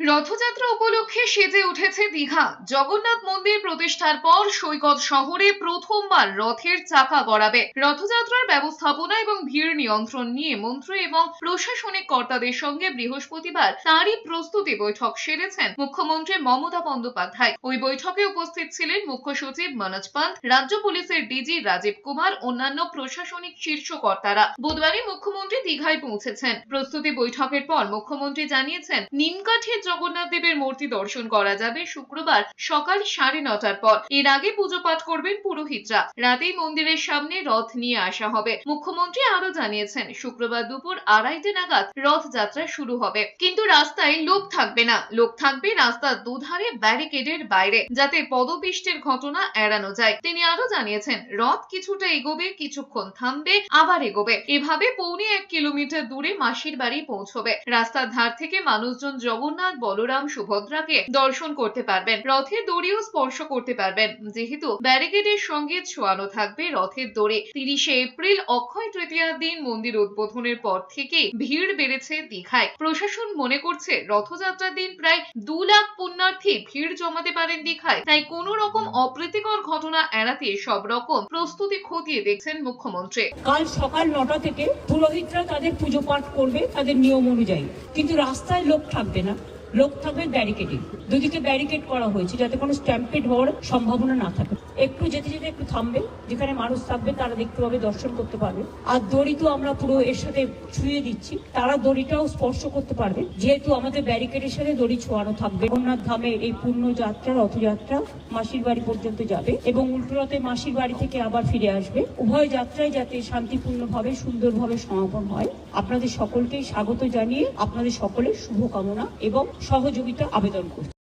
রথযাত্রা উপলক্ষে সেজে উঠেছে দীঘা। জগন্নাথ মন্দির প্রতিষ্ঠার পর সৈকত শহরে প্রথমবার রথের চাকা গড়াবে। রথযাত্রার ব্যবস্থাপনা এবং ভিড় নিয়ন্ত্রণ নিয়ে মন্ত্রী এবং প্রশাসনিক কর্তাদের সঙ্গে বৃহস্পতিবার তারই প্রস্তুতি বৈঠক সেরেছেন মুখ্যমন্ত্রী মমতা বন্দ্যোপাধ্যায়। ওই বৈঠকে উপস্থিত ছিলেন মুখ্য সচিব মনোজ পান্ত রাজ্য পুলিশের ডিজি রাজীব কুমার, অন্যান্য প্রশাসনিক শীর্ষ কর্তারা। বুধবারই মুখ্যমন্ত্রী দীঘায় পৌঁছেছেন। প্রস্তুতি বৈঠকের পর মুখ্যমন্ত্রী জানিয়েছেন, নিমকাঠির জগন্নাথ দেবের মূর্তি দর্শন করা যাবে শুক্রবার সকাল সাড়ে নটার পর। এর আগে পুজো পাঠ করবেন পুরোহিতরা। রাতেই মন্দিরের সামনে রথ নিয়ে আসা হবে। মুখ্যমন্ত্রী আরও জানিয়েছেন, শুক্রবার দুপুর আড়াইটে নাগাদ রথযাত্রা শুরু হবে। কিন্তু রাস্তায় লোক থাকবে না। লোক থাকবে রাস্তার দুধারে ব্যারিকেডের বাইরে, যাতে পদপিষ্টের ঘটনা এড়ানো যায়। তিনি আরও জানিয়েছেন, রথ কিছুটা এগোবে, কিছুক্ষণ থামবে, আবার এগোবে। এভাবে পৌনে এক কিলোমিটার দূরে মাসির বাড়ি পৌঁছবে। রাস্তার ধার থেকে মানুষজন জগন্নাথ বলরাম সুভদ্রাকে দর্শন করতে পারবেন। রথের দড়িও স্পর্শ করতে পারবেন। যেহেতু ব্যারিকেডের সঙ্গে ছোয়ানো থাকবে রথের দড়ি। তিরিশে এপ্রিল অক্ষয় তৃতীয়ার দিন মন্দির উদ্বোধনের পর থেকেই ভিড় বেড়েছে দীঘায়। প্রশাসন মনে করছে রথযাত্রার দিন প্রায় দু লাখ পুণ্যার্থী ভিড় জমাতে পারেন দীঘায়। তাই কোনো রকম অপ্রীতিকর ঘটনা এড়াতে সব রকম প্রস্তুতি খতিয়ে দেখছেন মুখ্যমন্ত্রী। কাল সকাল নটা থেকে পুরোহিতরা তাদের পুজো পাঠ করবে তাদের নিয়ম অনুযায়ী। কিন্তু রাস্তায় লোক থাকবে না। লোক থাকবে ব্যারিকেডিং দুদিকে ব্যারিকেড করা হয়েছে যাতে কোনো স্ট্যাম্পেড হওয়ার সম্ভাবনা না থাকে। একটু যেতে যেতে একটু থামবে, যেখানে মানুষ থাকবে তারা দেখতে পাবে, দর্শন করতে পারবে। আর দড়ি তো আমরা পুরো এর সাথে ছুঁয়ে দিচ্ছি, তারা দড়িটাও স্পর্শ করতে পারবে। যেহেতু আমাদের ব্যারিকেডের সাথে দড়ি ছোঁয়ানো থাকবে জগন্নাথ ধামে এই পূর্ণ যাত্রা, রথযাত্রা মাসির বাড়ি পর্যন্ত যাবে এবং উল্টো রথে মাসির বাড়ি থেকে আবার ফিরে আসবে। উভয় যাত্রায় যাতে শান্তিপূর্ণভাবে, সুন্দরভাবে সমাপন হয়। আপনাদের সকলকেই স্বাগত জানিয়ে আপনাদের সকলের শুভকামনা এবং সহযোগিতা আবেদন করছি।